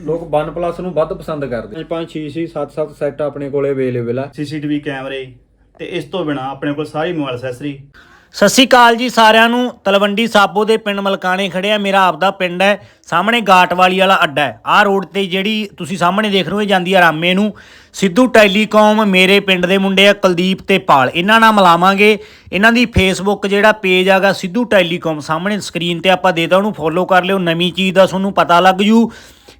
ਲੋਕ 1 ਪਲੱਸ ਨੂੰ ਵੱਧ ਪਸੰਦ ਕਰਦੇ। 5 6 6 7 7 ਸੈੱਟ ਆਪਣੇ ਕੋਲੇ ਅਵੇਲੇਬਲ ਆ। ਸੀਸੀਟੀਵੀ ਕੈਮਰੇ ਤੇ ਇਸ ਤੋਂ ਬਿਨਾ ਆਪਣੇ ਕੋਲ ਸਾਰੀ ਮੋਬਾਈਲ ਐਕਸੈਸਰੀ ਸਤਿ ਸ਼੍ਰੀ ਅਕਾਲ ਜੀ ਸਾਰਿਆਂ ਨੂੰ। ਤਲਵੰਡੀ ਸਾਬੋ ਦੇ ਪਿੰਡ ਮਲਕਾਣੇ ਖੜਿਆ ਮੇਰਾ ਆਪਦਾ ਪਿੰਡ ਹੈ। ਸਾਹਮਣੇ ਗਾਟ ਵਾਲੀ ਵਾਲਾ ਅੱਡਾ ਹੈ। ਆਹ ਰੋਡ ਤੇ ਜਿਹੜੀ ਤੁਸੀਂ ਸਾਹਮਣੇ ਦੇਖ ਰਹੇ ਹੋ ਇਹ ਜਾਂਦੀ ਆ ਰਾਮੇ ਨੂੰ। ਸਿੱਧੂ ਟੈਲੀਕਾਮ ਮੇਰੇ ਪਿੰਡ ਦੇ ਮੁੰਡੇ ਆ ਕੁਲਦੀਪ ਤੇ ਪਾਲ। ਇਹਨਾਂ ਨਾਲ ਮਿਲਾਵਾਂਗੇ। ਇਹਨਾਂ ਦੀ ਫੇਸਬੁੱਕ ਜਿਹੜਾ ਪੇਜ ਆਗਾ ਸਿੱਧੂ ਟੈਲੀਕਾਮ ਸਾਹਮਣੇ ਸਕਰੀਨ ਤੇ ਆਪਾਂ ਦੇ ਦਾਂ ਉਹਨੂੰ ਫੋਲੋ ਕਰ ਲਿਓ। ਨਵੀਂ ਚੀਜ਼ ਦਾ ਤੁਹਾਨੂੰ ਪਤਾ ਲੱਗ ਜੂ।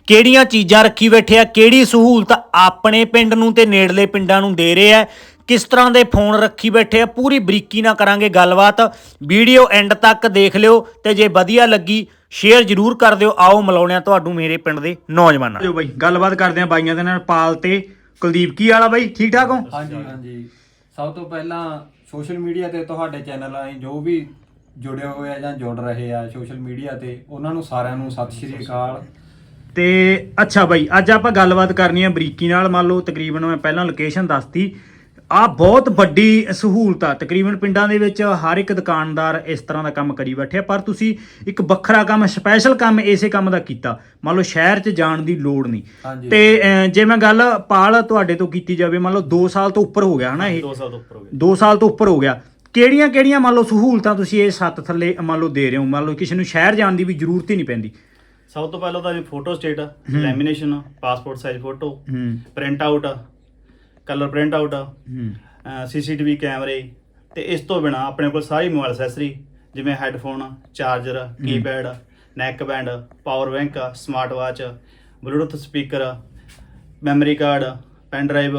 ਕਿਹੜੀਆਂ ਚੀਜ਼ਾਂ ਰੱਖੀ ਬੈਠੇ ਆ ਕਿਹੜੀ ਸਹੂਲਤ ਆਪਣੇ ਪਿੰਡ ਨੂੰ ਤੇ ਨੇੜਲੇ ਪਿੰਡਾਂ ਨੂੰ ਦੇ ਰਹੇ ਆ ਕਿਸ ਤਰ੍ਹਾਂ ਦੇ ਫੋਨ ਰੱਖੀ ਬੈਠੇ ਆ ਪੂਰੀ ਬਰੀਕੀ ਨਾਲ ਕਰਾਂਗੇ ਗੱਲਬਾਤ। ਵੀਡੀਓ ਐਂਡ ਤੱਕ ਦੇਖ ਲਿਓ ਤੇ ਜੇ ਵਧੀਆ ਲੱਗੀ ਸ਼ੇਅਰ ਜ਼ਰੂਰ ਕਰ ਦਿਓ। ਆਓ ਮਿਲਾਉਣਿਆ ਤੁਹਾਨੂੰ ਮੇਰੇ ਪਿੰਡ ਦੇ ਨੌਜਵਾਨਾਂ ਜੋ ਬਾਈ ਗੱਲਬਾਤ ਕਰਦੇ ਆ ਬਾਈਆਂ ਦੇ ਨਾਲ ਪਾਲ ਤੇ ਕੁਲਦੀਪ ਕੀ ਵਾਲਾ ਬਾਈ? ਠੀਕ ਠਾਕ ਹੋ? ਹਾਂਜੀ ਹਾਂਜੀ। ਸਭ ਤੋਂ ਪਹਿਲਾਂ ਸੋਸ਼ਲ ਮੀਡੀਆ ਤੇ ਤੁਹਾਡੇ ਚੈਨਲ ਆਏ ਜੋ ਵੀ ਜੁੜੇ ਹੋਏ ਆ ਜਾਂ ਜੁੜ ਰਹੇ ਆ ਸੋਸ਼ਲ ਮੀਡੀਆ ਤੇ ਉਹਨਾਂ ਨੂੰ ਸਾਰਿਆਂ ਨੂੰ ਸਤਿ ਸ਼੍ਰੀ ਅਕਾਲ। ਤੇ ਅੱਛਾ ਬਾਈ ਅੱਜ ਆਪਾਂ ਗੱਲਬਾਤ ਕਰਨੀ ਆ ਬਰੀਕੀ ਨਾਲ। ਮੰਨ ਲਓ ਤਕਰੀਬਨ ਮੈਂ ਪਹਿਲਾਂ ਲੋਕੇਸ਼ਨ ਦੱਸਤੀ। ਆ ਬਹੁਤ ਵੱਡੀ ਸਹੂਲਤ ਆ। ਤਕਰੀਬਨ ਪਿੰਡਾਂ ਦੇ ਵਿੱਚ ਹਰ ਇੱਕ ਦੁਕਾਨਦਾਰ ਇਸ ਤਰ੍ਹਾਂ ਦਾ ਕੰਮ ਕਰੀ ਬੈਠੇ ਆ ਪਰ ਤੁਸੀਂ ਇੱਕ ਵੱਖਰਾ ਕੰਮ ਸਪੈਸ਼ਲ ਕੰਮ ਇਸੇ ਕੰਮ ਦਾ ਕੀਤਾ। ਮੰਨ ਲਓ ਸ਼ਹਿਰ 'ਚ ਜਾਣ ਦੀ ਲੋੜ ਨਹੀਂ। ਤੇ ਅਹ, ਜੇ ਮੈਂ ਗੱਲ ਪਾਲ ਤੁਹਾਡੇ ਤੋਂ ਕੀਤੀ ਜਾਵੇ ਮੰਨ ਲਓ 2 ਸਾਲ ਤੋਂ ਉੱਪਰ ਹੋ ਗਿਆ ਹਨਾ ਇਹ? 2 ਸਾਲ ਤੋਂ ਉੱਪਰ ਹੋ ਗਏ 2 ਸਾਲ ਤੋਂ ਉੱਪਰ ਹੋ ਗਿਆ। ਕਿਹੜੀਆਂ ਕਿਹੜੀਆਂ ਮੰਨ ਲਓ ਸਹੂਲਤਾਂ ਤੁਸੀਂ ਇਹ ਸੱਤ ਥੱਲੇ ਮੰਨ ਲਓ ਦੇ ਰਹੇ ਹੋ? ਮੰਨ ਲਓ ਕਿਸੇ ਨੂੰ ਸ਼ਹਿਰ ਜਾਣ ਦੀ ਵੀ ਜ਼ਰੂਰਤ ਹੀ ਨਹੀਂ ਪੈਂਦੀ। ਸਭ ਤੋਂ ਪਹਿਲਾਂ ਤਾਂ photostat lamination passport size photo print out colour print out CCTV ਕੈਮਰੇ ਤੇ ਇਸ ਤੋਂ ਬਿਨਾ ਆਪਣੇ ਕੋਲ ਸਾਰੀ ਮੋਬਾਈਲ ਐਕਸੈਸਰੀ ਜਿਵੇਂ headphone charger keypad neck band power bank smart watch bluetooth speaker memory card pen drive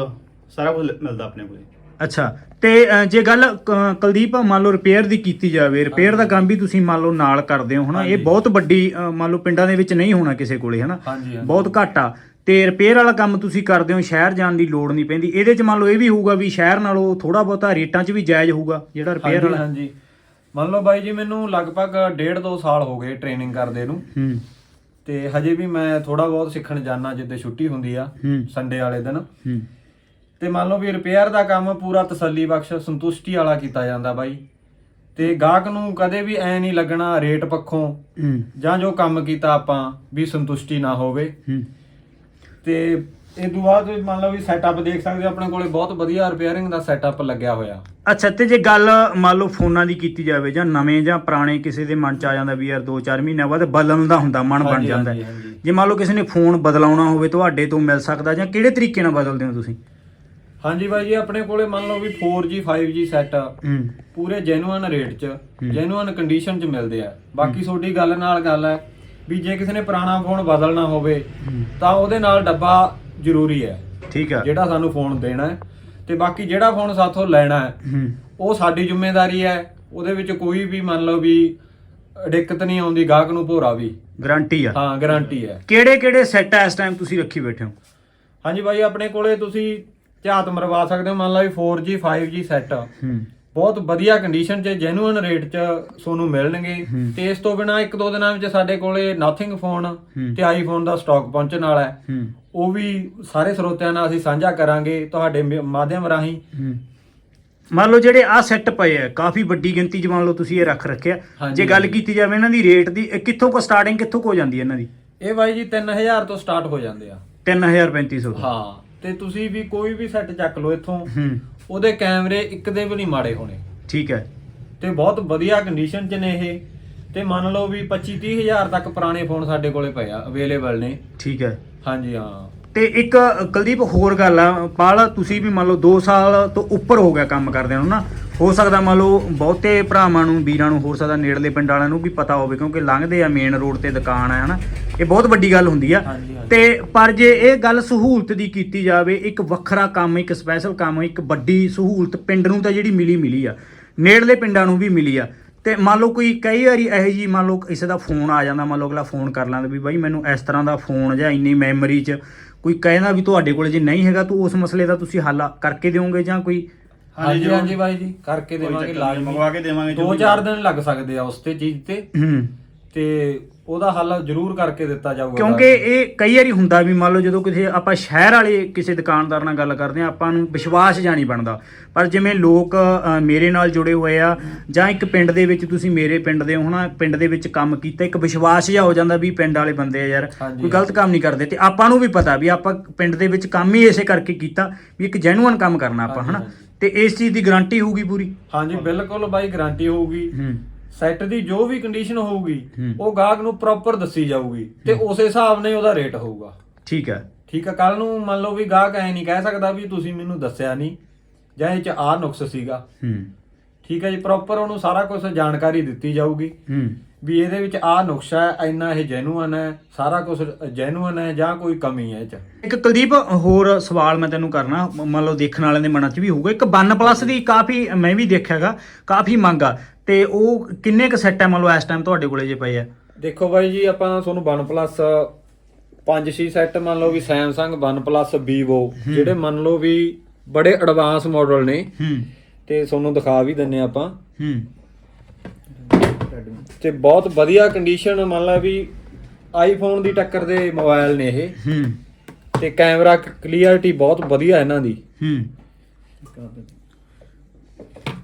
ਸਾਰਾ ਕੁਝ ਮਿਲਦਾ ਆਪਣੇ ਕੋਲ। ਅੱਛਾ ਤੇ ਅ, ਜੇ ਗੱਲ ਕ- ਕੁਲਦੀਪ ਮੰਨ ਲਓ ਰਿਪੇਅਰ ਦੀ ਕੀਤੀ ਜਾਵੇ ਰਿਪੇਅਰ ਦਾ ਕੰਮ ਵੀ ਤੁਸੀਂ ਮੰਨ ਲਓ ਨਾਲ ਕਰਦੇ ਹੋ ਹਨਾ? ਇਹ ਬਹੁਤ ਵੱਡੀ ਅ, ਮੰਨ ਲਓ ਪਿੰਡਾਂ ਦੇ ਵਿੱਚ ਨਹੀਂ ਹੋਣਾ ਕਿਸੇ ਕੋਲੇ ਹਨਾ? ਹਾਂਜੀ, ਹਾਂਜੀ। ਬਹੁਤ ਘੱਟ ਆ। ਤੇ ਰਿਪੇਅਰ ਵਾਲਾ ਕੰਮ ਤੁਸੀਂ ਕਰਦੇ ਹੋ ਸ਼ਹਿਰ ਜਾਣ ਦੀ ਲੋੜ ਨਹੀਂ ਪੈਂਦੀ। ਇਹਦੇ ਚ ਮੰਨ ਲਓ ਇਹ ਵੀ ਹੋਊਗਾ ਵੀ ਸ਼ਹਿਰ ਨਾਲੋਂ ਥੋੜਾ ਬਹੁਤਾ ਰੇਟਾਂ 'ਚ ਵੀ ਜਾਇਜ਼ ਹੋਊਗਾ ਜਿਹੜਾ ਰਿਪੇਅਰ ਹਾਂਜੀ ਵਾਲਾ। ਹਾਂਜੀ। ਮੰਨ ਲਓ ਬਾਈ ਜੀ ਮੈਨੂੰ ਲਗਭਗ 1.5 2 ਸਾਲ ਹੋ ਗਏ ਟ੍ਰੇਨਿੰਗ ਕਰਦੇ ਨੂੰ। ਹੂੰ। ਤੇ ਹਜੇ ਵੀ ਮੈਂ ਥੋੜਾ ਬਹੁਤ ਸਿੱਖਣ ਜਾਣਾ ਜਿੱਦੇ ਛੁੱਟੀ ਹੁੰਦੀ ਆ ਹੂੰ। ਸੰਡੇ ਵਾਲੇ ਦਿਨ। ਹੂੰ। ਤੇ ਮੰਨ ਲਓ ਵੀ ਰਿਪੇਅਰ ਦਾ ਕੰਮ ਪੂਰਾ ਤਸੱਲੀ ਬਖਸ਼ ਸੰਤੁਸ਼ਟੀ ਵਾਲਾ ਕੀਤਾ ਜਾਂਦਾ ਬਾਈ। ਤੇ ਗਾਹਕ ਨੂੰ ਕਦੇ ਵੀ ਐ ਨਹੀਂ ਲੱਗਣਾ ਰੇਟ ਪੱਖੋਂ ਜਾਂ ਜੋ ਕੰਮ ਕੀਤਾ ਆਪਾਂ ਵੀ ਸੰਤੁਸ਼ਟੀ ਨਾ ਹੋਵੇ। ਤੇ ਇਹ ਤੋਂ ਬਾਅਦ ਮੰਨ ਲਓ ਵੀ ਸੈਟਅਪ ਦੇਖ ਸਕਦੇ ਹੋ ਆਪਣੇ ਕੋਲੇ ਬਹੁਤ ਵਧੀਆ ਰਿਪੇਅਰਿੰਗ ਦਾ ਸੈਟਅਪ ਲੱਗਿਆ ਹੋਇਆ। ਅੱਛਾ ਤੇ ਜੇ ਗੱਲ ਮੰਨ ਲਓ ਫੋਨਾਂ ਦੀ ਕੀਤੀ ਜਾਵੇ ਜਾਂ ਨਵੇਂ ਜਾਂ ਪੁਰਾਣੇ ਕਿਸੇ ਦੇ ਮਨ ਚ ਆ ਜਾਂਦਾ ਵੀ ਯਾਰ 2-4 ਮਹੀਨਿਆਂ ਬਾਅਦ ਬਦਲਣ ਦਾ ਹੁੰਦਾ ਮਨ ਬਣ ਜਾਂਦਾ। ਜੇ ਮੰਨ ਲਓ ਕਿਸੇ ਨੇ ਫੋਨ ਬਦਲਾਉਣਾ ਹੋਵੇ ਤੁਹਾਡੇ ਤੋਂ ਮਿਲ ਸਕਦਾ ਜਾਂ ਕਿਹੜੇ ਤਰੀਕੇ ਨਾਲ ਬਦਲਦੇ ਹੋ ਤੁਸੀਂ? ਹਾਂਜੀ ਬਾਈ ਜੀ ਆਪਣੇ ਕੋਲੇ ਮੰਨ ਲਓ ਵੀ 4G 5G ਸੈਟ ਹੂੰ। ਪੂਰੇ ਜੈਨੂਅਨ ਰੇਟ 'ਚ ਜੈਨੂਅਨ ਕੰਡੀਸ਼ਨ 'ਚ ਮਿਲਦੇ ਆ। ਬਾਕੀ ਤੁਹਾਡੀ ਗੱਲ ਨਾਲ ਗੱਲ ਹੈ ਵੀ ਜੇ ਕਿਸੇ ਨੇ ਪੁਰਾਣਾ ਫੋਨ ਬਦਲਣਾ ਹੋਵੇ ਤਾਂ ਉਹਦੇ ਨਾਲ ਡੱਬਾ ਜ਼ਰੂਰੀ ਹੈ ਠੀਕ ਆ। ਜਿਹੜਾ ਸਾਨੂੰ ਫੋਨ ਦੇਣਾ ਹੈ। ਤੇ ਬਾਕੀ ਜਿਹੜਾ ਫੋਨ ਸਾਥੋਂ ਲੈਣਾ ਹੈ ਹੂੰ। ਉਹ ਸਾਡੀ ਜ਼ਿੰਮੇਵਾਰੀ ਹੈ। ਉਹਦੇ ਵਿੱਚ ਕੋਈ ਵੀ ਮੰਨ ਲਓ ਵੀ ਦਿੱਕਤ ਨਹੀਂ ਆਉਂਦੀ ਗਾਹਕ ਨੂੰ ਭੋਰਾ ਵੀ। ਗਾਰੰਟੀ ਆ। ਹਾਂ ਗਾਰੰਟੀ ਹੈ ਕਿਹੜੇ ਕਿਹੜੇ ਸੈੱਟ ਇਸ ਟਾਈਮ ਤੁਸੀਂ ਰੱਖੀ ਬੈਠੇ ਹੋ? ਹਾਂਜੀ ਬਾਈ ਆਪਣੇ ਕੋਲੇ ਤੁਸੀਂ ਝਾਤ ਮਰਵਾ ਸਕਦੇ ਹੋ। ਮੰਨ ਲਓ ਵੀ 4G 5G ਸੈੱਟ ਹੂੰ। ਬਹੁਤ ਵਧੀਆ ਕੰਡੀਸ਼ਨ 'ਚ ਜੈਨੂਇਨ ਰੇਟ 'ਚ ਤੁਹਾਨੂੰ ਮਿਲਣਗੇ। ਤੇ ਇਸ ਤੋਂ ਬਿਨਾ ਇੱਕ ਦੋ ਦਿਨਾਂ ਵਿੱਚ ਸਾਡੇ ਕੋਲੇ ਨਥਿੰਗ ਫੋਨ। ਤੇ ਆਈਫੋਨ ਦਾ ਸਟਾਕ ਪਹੁੰਚਣ ਵਾਲਾ ਹੈ। ਉਹ ਵੀ ਸਾਰੇ ਸਰੋਤਿਆਂ ਨਾਲ ਅਸੀਂ ਸਾਂਝਾ ਕਰਾਂਗੇ ਤੁਹਾਡੇ ਮਾਧਿਅਮ ਰਾਹੀਂ। ਮੰਨ ਲਓ ਜਿਹੜੇ ਆ ਸੈੱਟ ਪਏ ਆ ਕਾਫੀ ਵੱਡੀ ਗਿਣਤੀ ਚ ਮੰਨ ਲਓ ਤੁਸੀਂ ਇਹ ਰੱਖ ਰੱਖਿਆ। ਜੇ ਗੱਲ। ਕੀਤੀ ਜਾਵੇ ਇਹਨਾਂ ਦੀ ਰੇਟ ਦੀ ਇਹ ਕਿੱਥੋਂ ਕੋ ਸਟਾਰਟਿੰਗ ਕਿੱਥੋਂ ਕੋ ਜਾਂਦੀ ਹੈ ਇਹਨਾਂ ਦੀ? ਇਹ ਬਾਈ ਜੀ 3000 ਤੋਂ ਸਟਾਰਟ ਹੋ ਜਾਂਦੇ ਆ। 3350 ਤੋਂ। ਹਾਂ। ਤੇ ਤੁਸੀਂ ਵੀ ਕੋਈ ਵੀ ਸੈੱਟ ਚੱਕ ਲਓ ਇੱਥੋਂ ਹੂੰ। ਉਹਦੇ ਕੈਮਰੇ ਇੱਕ ਦੇ ਵੀ ਨਹੀਂ ਮਾੜੇ ਹੋਣੇ। ਠੀਕ ਹੈ। ਤੇ ਬਹੁਤ ਵਧੀਆ ਕੰਡੀਸ਼ਨ 'ਚ ਨੇ ਇਹ। ਤੇ ਮੰਨ ਲਓ ਵੀ 25 30 ਹਜ਼ਾਰ ਤੱਕ ਪੁਰਾਣੇ ਫੋਨ ਸਾਡੇ ਕੋਲੇ ਪਏ ਆ ਅਵੇਲੇਬਲ ਨੇ। ਠੀਕ ਹੈ। ਹਾਂਜੀ ਹਾਂ। ਤੇ ਇੱਕ ਕੁਲਦੀਪ ਹੋਰ ਗੱਲ ਆ ਪਾਲ ਤੁਸੀਂ ਵੀ ਮੰਨ ਲਓ 2 ਸਾਲ ਤੋਂ ਉੱਪਰ ਹੋ ਗਿਆ ਕੰਮ ਕਰਦੇ ਨੂੰ ਨਾ ਹੋ ਸਕਦਾ ਮੰਨ ਲਓ ਬਹੁਤੇ ਭਰਾਵਾਂ ਨੂੰ ਵੀਰਾਂ ਨੂੰ ਹੋ ਸਕਦਾ ਨੇੜਲੇ ਪਿੰਡ ਵਾਲਿਆਂ ਨੂੰ ਵੀ ਪਤਾ ਹੋਵੇ ਕਿਉਂਕਿ ਲੰਘਦੇ ਆ ਮੇਨ ਰੋਡ ਤੇ ਦੁਕਾਨ ਆ ਹਨਾ ਇਹ ਬਹੁਤ ਵੱਡੀ ਗੱਲ ਹੁੰਦੀ ਆ। ਤੇ ਪਰ ਜੇ ਇਹ ਗੱਲ ਸਹੂਲਤ ਦੀ ਕੀਤੀ ਜਾਵੇ ਇੱਕ ਵੱਖਰਾ ਕੰਮ ਇੱਕ ਸਪੈਸ਼ਲ ਕੰਮ ਇੱਕ ਵੱਡੀ ਸਹੂਲਤ ਪਿੰਡ ਨੂੰ ਤਾਂ ਜਿਹੜੀ ਮਿਲੀ ਮਿਲੀ ਆ। ਨੇੜਲੇ ਪਿੰਡਾਂ ਨੂੰ ਵੀ ਮਿਲੀ ਆ। ਤੇ ਮੰਨ ਲਓ ਕੋਈ ਕਈ ਵਾਰੀ ਇਹੋ ਜੀ ਮੰਨ ਲਓ ਕਿਸੇ ਦਾ ਫੋਨ ਆ ਜਾਂਦਾ ਮੰਨ ਲਓ ਅਗਲਾ ਫੋਨ ਕਰ ਲੈਂਦਾ ਵੀ ਬਾਈ ਮੈਨੂੰ ਇਸ ਤਰ੍ਹਾਂ ਦਾ ਫੋਨ ਜਾਂ ਇੰਨੀ ਮੈਮਰੀ 'ਚ ਕੋਈ ਕਹਿੰਦਾ ਵੀ ਤੁਹਾਡੇ ਕੋਲ ਜੇ ਨਹੀਂ ਹੈਗਾ ਤਾਂ ਉਸ ਮਸਲੇ ਦਾ ਤੁਸੀਂ ਹੱਲ ਕਰਕੇ ਦਿਓਗੇ ਜਾਂ ਕੋਈ ਹਾਂਜੀ। ਹਾਂਜੀ ਬਾਈ ਜੀ ਕਰਕੇ ਦੇਵਾਂਗੇ ਲਾਜ਼ਮੀ ਮੰਗਵਾ ਕੇ ਦੇਵਾਂਗੇ ਜੋ ਦੋ ਚਾਰ ਦਿਨ ਲੱਗ ਸਕਦੇ ਆ ਉਸ ਤੇ ਚੀਜ਼ ਤੇ ਹੂੰ। ਤੇ ਉਹਦਾ ਹੱਲ ਜ਼ਰੂਰ ਕਰਕੇ ਦਿੱਤਾ ਜਾਊਗਾ ਕਿਉਂਕਿ ਇਹ ਕਈ ਵਾਰੀ ਹੁੰਦਾ ਵੀ ਮੰਨ ਲਓ ਜਦੋਂ ਕਿਸੇ ਆਪਾਂ ਸ਼ਹਿਰ ਵਾਲੇ ਕਿਸੇ ਦੁਕਾਨਦਾਰ ਨਾਲ ਗੱਲ ਕਰਦੇ ਆ ਆਪਾਂ ਨੂੰ ਵਿਸ਼ਵਾਸ ਜਾਂ ਨਹੀਂ ਬਣਦਾ। ਪਰ ਜਿਵੇਂ ਲੋਕ ਮੇਰੇ ਨਾਲ ਜੁੜੇ ਹੋਏ ਆ ਜਾਂ ਇੱਕ ਪਿੰਡ ਦੇ ਵਿੱਚ ਤੁਸੀਂ ਮੇਰੇ ਪਿੰਡ ਦੇ ਹੋ ਨਾ ਪਿੰਡ ਦੇ ਵਿੱਚ ਕੰਮ ਕੀਤਾ ਇੱਕ ਵਿਸ਼ਵਾਸ ਜਿਹਾ ਹੋ ਜਾਂਦਾ ਵੀ ਪਿੰਡ ਵਾਲੇ ਬੰਦੇ ਆ ਯਾਰ। ਕੋਈ ਗਲਤ ਕੰਮ ਨਹੀਂ ਕਰਦੇ। ਤੇ ਆਪਾਂ ਨੂੰ ਵੀ ਪਤਾ ਵੀ ਆਪਾਂ ਪਿੰਡ ਦੇ ਵਿੱਚ ਕੰਮ ਹੀ ਇਸੇ ਕਰਕੇ ਕੀਤਾ ਵੀ ਇੱਕ ਜੈਨੂਅਨ ਕੰਮ ਕਰਨਾ ਆਪਾਂ ਹਨਾ। ਤੇ ਇਸ ਚੀਜ਼ ਦੀ ਗਾਰੰਟੀ ਹੋਊਗੀ ਪੂਰੀ? ਹਾਂਜੀ ਬਿਲਕੁਲ ਬਾਈ ਗਾਰੰਟੀ ਹੋਊਗੀ। ਹੂੰ। ਸੈੱਟ ਦੀ ਜੋ ਵੀ ਕੰਡੀਸ਼ਨ ਹੋਊਗੀ ਹੂੰ। ਉਹ ਗਾਹਕ ਨੂੰ ਪ੍ਰੋਪਰ ਦੱਸੀ ਜਾਊਗੀ ਤੇ ਉਸੇ ਹਿਸਾਬ ਨਾਲ ਹੀ ਉਹਦਾ ਰੇਟ ਹੋਊਗਾ। ਠੀਕ ਹੈ। ਠੀਕ ਆ ਕੱਲ ਨੂੰ ਮੰਨ ਲਓ ਵੀ ਗਾਹਕ ਐ ਨਹੀਂ ਕਹਿ ਸਕਦਾ ਵੀ ਤੁਸੀਂ ਮੈਨੂੰ ਦੱਸਿਆ ਨਹੀਂ ਜਾਂ ਇਹ ਚ ਆਹ ਨੁਕਸ ਸੀਗਾ। ਹੂੰ। ਠੀਕ ਹੈ ਜੀ ਪ੍ਰੋਪਰ ਉਹਨੂੰ ਸਾਰਾ ਕੁਝ ਜਾਣਕਾਰੀ ਦਿੱਤੀ ਜਾਊਗੀ। ਹੂੰ। ਵੀ ਇਹਦੇ ਵਿੱਚ ਆਹ ਨੁਕਸ ਹੈ ਇੰਨਾ ਇਹ ਜੈਨੂਅਨ ਹੈ ਸਾਰਾ ਕੁਝ ਜੈਨੂਅਨ ਹੈ ਜਾਂ ਕੋਈ ਕਮੀ ਹੈ ਇਹ ਚ? ਇੱਕ ਕੁਲਦੀਪ ਹੋਰ ਸਵਾਲ ਮੈਂ ਤੈਨੂੰ ਕਰਨਾ ਮੰਨ ਲਓ ਦੇਖਣ ਵਾਲਿਆਂ ਦੇ ਮਨਾਂ 'ਚ ਵੀ ਹੋਊਗਾ। ਇੱਕ 1 ਪਲੱਸ ਦੀ ਕਾਫੀ ਮੈਂ ਵੀ ਦੇਖਿਆਗਾ ਕਾਫੀ ਮੰਗ ਆ। ਤੇ ਉਹ ਕਿੰਨੇ ਕ ਸੈੱਟ ਹੈ ਮੰਨ ਲਓ ਇਸ ਟਾਈਮ ਤੁਹਾਡੇ ਕੋਲੇ ਜੇ ਪਏ ਆ? ਦੇਖੋ ਬਾਈ ਜੀ ਆਪਾਂ ਤੁਹਾਨੂੰ OnePlus 5-6 ਸੈੱਟ ਮੰਨ ਲਓ ਵੀ Samsung OnePlus Vivo ਜਿਹੜੇ ਮੰਨ ਲਓ ਵੀ ਬੜੇ ਐਡਵਾਂਸ ਮਾਡਲ ਨੇ। ਹੂੰ। ਤੇ ਤੁਹਾਨੂੰ ਦਿਖਾ ਵੀ ਦਿੰਨੇ ਆਪਾਂ। ਹੂੰ। ਤੇ ਬਹੁਤ ਵਧੀਆ ਕੰਡੀਸ਼ਨ ਮੰਨ ਲਾ ਵੀ ਆਈਫੋਨ ਦੀ ਟੱਕਰ ਦੇ ਮੋਬਾਈਲ ਨੇ ਇਹ। ਹੂੰ। ਤੇ ਕੈਮਰਾ ਕਲੀਅਰਟੀ ਬਹੁਤ ਵਧੀਆ ਇਹਨਾਂ ਦੀ। ਹੂੰ।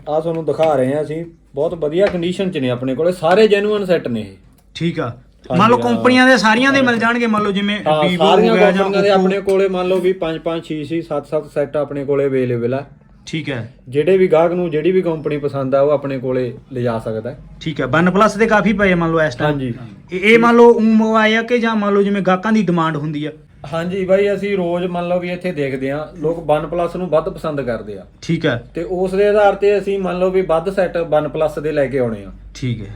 ਆ ਤੁਹਾਨੂੰ ਦਿਖਾ ਰਹੇ ਆ ਅਸੀਂ। ਬਹੁਤ ਵਧੀਆ ਕੰਡੀਸ਼ਨ ਚ ਨੇ ਆਪਣੇ ਕੋਲੇ। ਸਾਰੇ ਜੈਨੂਅਨ ਸੈੱਟ ਨੇ ਇਹ। ਠੀਕ ਆ। ਮੰਨ ਲਓ। ਕੰਪਨੀਆਂ ਦੇ ਸਾਰੀਆਂ ਦੇ ਮਿਲ ਜਾਣਗੇ। ਮੰਨ ਲਓ ਜਿਵੇਂ ਸਾਰੀਆਂ ਹੋ ਗਿਆ ਜਾਂ ਕੰਪਨੀਆਂ ਦੇ Oppo। ਆਪਣੇ ਕੋਲੇ ਮੰਨ ਲਓ ਵੀ 5 5 6 6 7 7 ਸੈੱਟ ਆਪਣੇ ਕੋਲੇ ਅਵੇਲੇਬਲ ਆ। ਠੀਕ ਹੈ। ਜਿਹੜੇ ਵੀ ਗਾਹਕ ਨੂੰ ਜਿਹੜੀ ਵੀ ਕੰਪਨੀ ਪਸੰਦ ਆ ਉਹ ਆਪਣੇ ਕੋਲੇ ਲਿਜਾ ਸਕਦਾ ਹੈ। ਠੀਕ ਹੈ 1 ਪਲੱਸ ਦੇ ਕਾਫੀ ਪਏ ਆ ਮੰਨ ਲਓ ਇਸ ਟਾਈਮ ਹਾਂਜੀ। ਇਹ ਮੰਨ ਲਓ ਉਮ ਆਇਆ ਕਿ ਜਾਂ ਮੰਨ ਲਓ ਜਿਵੇਂ ਗਾਹਕਾਂ ਦੀ ਡਿਮਾਂਡ ਹੁੰਦੀ ਆ? ਹਾਂਜੀ ਬਾਈ ਅਸੀਂ ਰੋਜ਼ ਮੰਨ ਲਓ ਵੀ ਇੱਥੇ ਦੇਖਦੇ ਆ ਲੋਕ OnePlus ਨੂੰ ਵੱਧ ਪਸੰਦ ਕਰਦੇ ਆ। ਠੀਕ ਹੈ। ਤੇ ਉਸ ਦੇ ਆਧਾਰ ਤੇ ਅਸੀਂ ਮੰਨ ਲਓ ਵੀ ਵੱਧ ਸੈੱਟ OnePlus ਦੇ ਲੈ ਕੇ ਆਉਣੇ ਆ। ਠੀਕ ਹੈ।